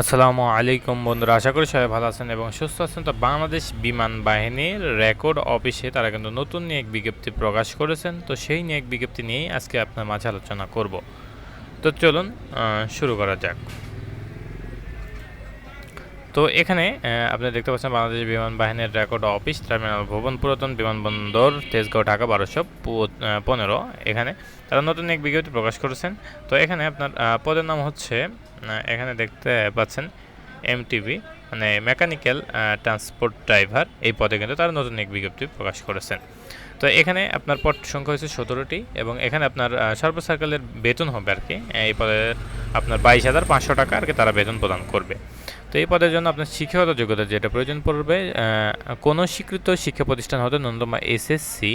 আসসালামু আলাইকুম বন্ধুরা, আশা করি সবাই ভালো আছেন এবং সুস্থ আছেন। তো বাংলাদেশ বিমান বাহিনীর রেকর্ড অফিসে তারা কিন্তু নতুন নিয়ে এক বিজ্ঞপ্তি প্রকাশ করেছেন। তো সেই নিয়ে এক বিজ্ঞপ্তি নিয়েই আজকে আপনার মাঝে আলোচনা করব। তো চলুন শুরু করা যাক। তো এখানে আপনি দেখতে পাচ্ছেন বাংলাদেশ বিমান বাহিনীর রেকর্ড অফিস, টার্মিনাল ভবন, পুরাতন বিমানবন্দর, তেজগাঁও, ঢাকা, বারোশো পনেরো এখানে। তারা নতুন এক বিজ্ঞপ্তি প্রকাশ করেছেন। তো এখানে আপনার পদের নাম হচ্ছে এখানে দেখতে পাচ্ছেন এমটিভি মানে মেকানিক্যাল ট্রান্সপোর্ট ড্রাইভার। এই পদে কিন্তু তারা নতুন এক বিজ্ঞপ্তি প্রকাশ করেছেন। তো এখানে আপনার পদ সংখ্যা হচ্ছে সতেরোটি এবং এখানে আপনার সর্ব সার্কেলের বেতন হবে আর কি। এই পদে আপনার বাইশ হাজার পাঁচশো টাকা আর কি তারা বেতন প্রদান করবে। তো এই পদের জন্য আপনার শিক্ষাগত যোগ্যতা যেটা প্রয়োজন পড়বে কোনো স্বীকৃত শিক্ষা প্রতিষ্ঠান হতে ন্যূনতম এসএসসি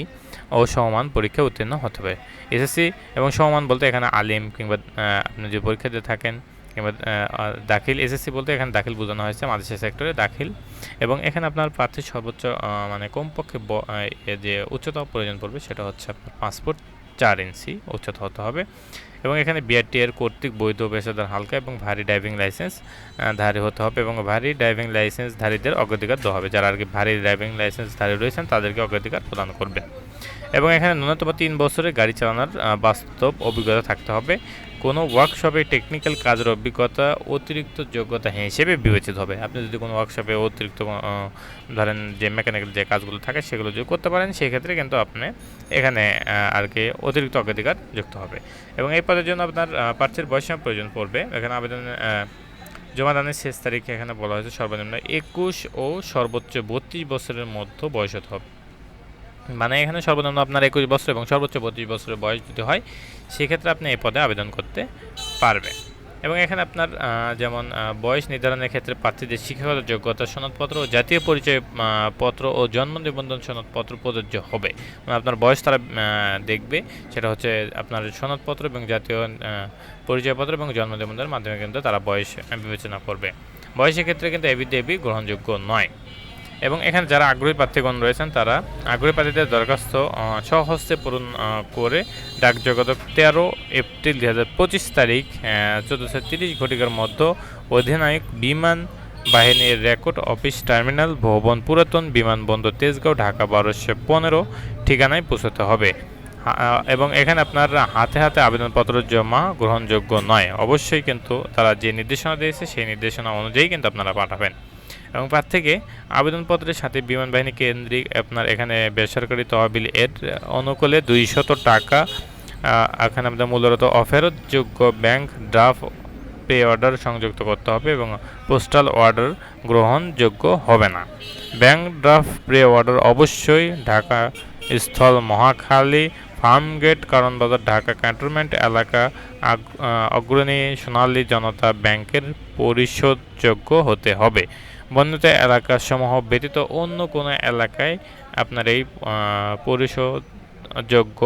ও সমমান পরীক্ষা উত্তীর্ণ হতে হবে। এসএসসি এবং সমমান বলতে এখানে আলিম কিংবা আপনি যে পরীক্ষা দিয়ে থাকেন কিংবা দাখিল এসএসসি বলতে এখানে দাখিল বোঝানো হয়েছে মাদ্রাসা সেক্টরে দাখিল। এবং এখানে আপনার প্রার্থীর সর্বোচ্চ মানে কমপক্ষে যে উচ্চতা প্রয়োজন পড়বে সেটা হচ্ছে আপনার পাসপোর্ট চার ইঞ্চি উচ্চতা হতে হবে। এবং এখানে বিআরটি এর কর্তৃক বৈধ পেশাদার হালকা এবং ভারী ড্রাইভিং লাইসেন্স ধারী হতে হবে এবং ভারী ড্রাইভিং লাইসেন্স ধারীদের অগ্রাধিকার দেওয়া হবে। যারা আর কি ভারী ড্রাইভিং লাইসেন্স ধারী রয়েছেন, তাদেরকে অগ্রাধিকার প্রদান করবে। এবং এখানে ন্যূনতম তিন বছরের গাড়ি চালানোর বাস্তব অভিজ্ঞতা থাকতে হবে। কোনো ওয়ার্কশপে টেকনিক্যাল কাজের অভিজ্ঞতা অতিরিক্ত যোগ্যতা হিসেবে বিবেচিত হবে। আপনি যদি কোনো ওয়ার্কশপে অতিরিক্ত ধরেন যে মেকানিক্যাল যে কাজগুলো থাকে সেগুলো যদি করতে পারেন, সেক্ষেত্রে কিন্তু আপনি এখানে আর কি অতিরিক্ত অগ্রাধিকার যুক্ত হবে। এবং এই পদের জন্য আপনার প্রার্থীর বয়সের প্রয়োজন পড়বে। এখানে আবেদন জমাদানের শেষ তারিখে এখানে বলা হয়েছে সর্বনিম্ন একুশ ও সর্বোচ্চ বত্রিশ বছরের মধ্যে বয়স হতে হবে। মানে এখানে সর্বনিম্ন আপনার একুশ বছর এবং সর্বোচ্চ বত্রিশ বছরের বয়স যদি হয়, সেক্ষেত্রে আপনি এই পদে আবেদন করতে পারবেন। এবং এখানে আপনার যেমন বয়স নির্ধারণের ক্ষেত্রে প্রার্থীদের শিক্ষাগত যোগ্যতা সনদপত্র ও জাতীয় পরিচয় পত্র ও জন্ম নিবন্ধন সনদপত্র প্রযোজ্য হবে। মানে আপনার বয়স তারা দেখবে, সেটা হচ্ছে আপনার সনদপত্র এবং জাতীয় পরিচয়পত্র এবং জন্ম নিবন্ধনের মাধ্যমে কিন্তু তারা বয়স বিবেচনা করবে। বয়সের ক্ষেত্রে কিন্তু এবি দেবি গ্রহণযোগ্য নয়। এবং এখানে যারা আগ্রহী প্রার্থীগণ রয়েছেন তারা আগ্রহী প্রার্থীদের দরখাস্ত আহ, স্বহস্তে পূরণ করে ডাক যোগাযোগ তেরো এপ্রিল দু হাজার পঁচিশ তারিখ চোদ্দোশো তিরিশ ঘটিকার মধ্যে অধিনায়ক বিমান বাহিনীর রেকর্ড অফিস টার্মিনাল ভবন পুরাতন বিমানবন্দর তেজগাঁও ঢাকা বারোশো পনেরো ঠিকানায় পৌঁছতে হবে। এবং এখানে আপনার হাতে হাতে আবেদনপত্র জমা গ্রহণযোগ্য নয়। অবশ্যই কিন্তু তারা যে নির্দেশনা দিয়েছে সেই নির্দেশনা অনুযায়ী কিন্তু আপনারা পাঠাবেন। এবং প্রার্থীকে আবেদনপত্রের সাথে বিমান বাহিনী কেন্দ্রিক আপনার এখানে বেসরকারি তহবিল এর অনুকূলে দুইশত টাকা এখানে আপনার মূলত অফেরতযোগ্য ব্যাংক ড্রাফট পে অর্ডার সংযুক্ত করতে হবে এবং পোস্টাল অর্ডার গ্রহণযোগ্য হবে না। ব্যাংক ড্রাফট পে অর্ডার অবশ্যই ঢাকা স্থল মহাখালী ফার্ম ফার্মগেট কারণবাজার ঢাকা ক্যান্টনমেন্ট এলাকা অগ্রণী সোনালী জনতা ব্যাংকের পরিশোধযোগ্য হতে হবে। বর্ণিত এলাকাসমূহ ব্যতীত অন্য কোনো এলাকায় আপনার এই পরিশোধযোগ্য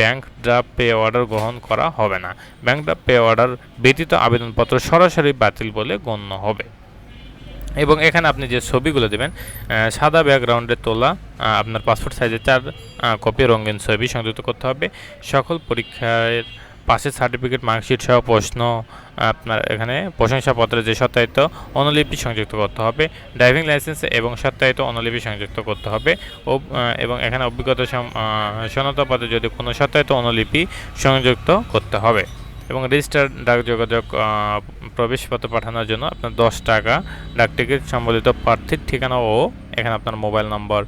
ব্যাংক ড্রাফট পে অর্ডার গ্রহণ করা হবে না। ব্যাংক ড্রাফট পে অর্ডার ব্যতীত আবেদনপত্র সরাসরি বাতিল বলে গণ্য হবে। এবং এখানে আপনি যে ছবিগুলো দেবেন সাদা ব্যাকগ্রাউন্ডে তোলা আপনার পাসপোর্ট সাইজের চার কপি রঙিন ছবি সংযুক্ত করতে হবে। সকল পরীক্ষার পাশের সার্টিফিকেট মার্কশিট সহ প্রশ্ন, আপনার এখানে প্রশংসাপত্রের যে সত্যায়িত অনুলিপি সংযুক্ত করতে হবে ড্রাইভিং লাইসেন্স এবং সত্যায়িত অনুলিপি সংযুক্ত করতে হবে ও এবং এখানে অভিজ্ঞতা সনদপত্রে যদি কোনো সত্যায়িত অনুলিপি সংযুক্ত করতে হবে এবং রেজিস্টার ডাক যোগাযোগ প্রবেশপত্র পাঠানোর জন্য আপনার দশ টাকা ডাক টিকিট সম্বলিত প্রার্থীর ঠিকানা ও এখানে আপনার মোবাইল নম্বর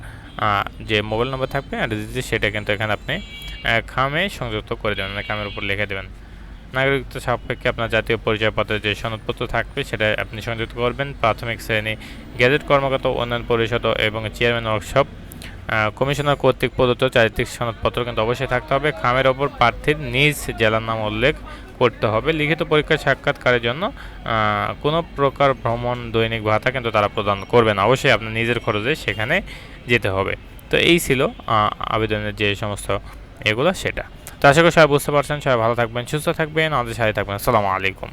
যে মোবাইল নম্বর থাকবে রেজিস্ট্রি সেটা কিন্তু এখানে আপনি খামে সংযুক্ত করে দেবেন মানে খামের উপর লিখে দেবেন। নাগরিকত্ব সাপেক্ষে আপনার জাতীয় পরিচয়পত্রের যে সনদপত্র থাকবে, সেটা আপনি সংযুক্ত করবেন। প্রাথমিক শ্রেণি, গ্যাজেট কর্মকর্তা উন্নয়ন পরিষদ এবং চেয়ারম্যান ওয়ার্কশপ। কমিশনার কর্তৃক প্রদত্ত চারিত্রিক সনদপত্র কিন্তু অবশ্যই থাকতে হবে। খামের ওপর প্রার্থীর নিজ জেলার নাম উল্লেখ করতে হবে। লিখিত পরীক্ষা সাক্ষাৎকারের জন্য কোনো প্রকার ভ্রমণ দৈনিক ভাতা কিন্তু তারা প্রদান করবেন অবশ্যই আপনার নিজের খরচে সেখানে যেতে হবে। তো এই ছিল আবেদনের যে সমস্ত এগুলো সেটা। তো আশা করি সবাই বুঝতে পারছেন, সবাই ভালো থাকবেন, সুস্থ থাকবেন, আমাদের সাথে থাকবেন। আসসালামু আলাইকুম।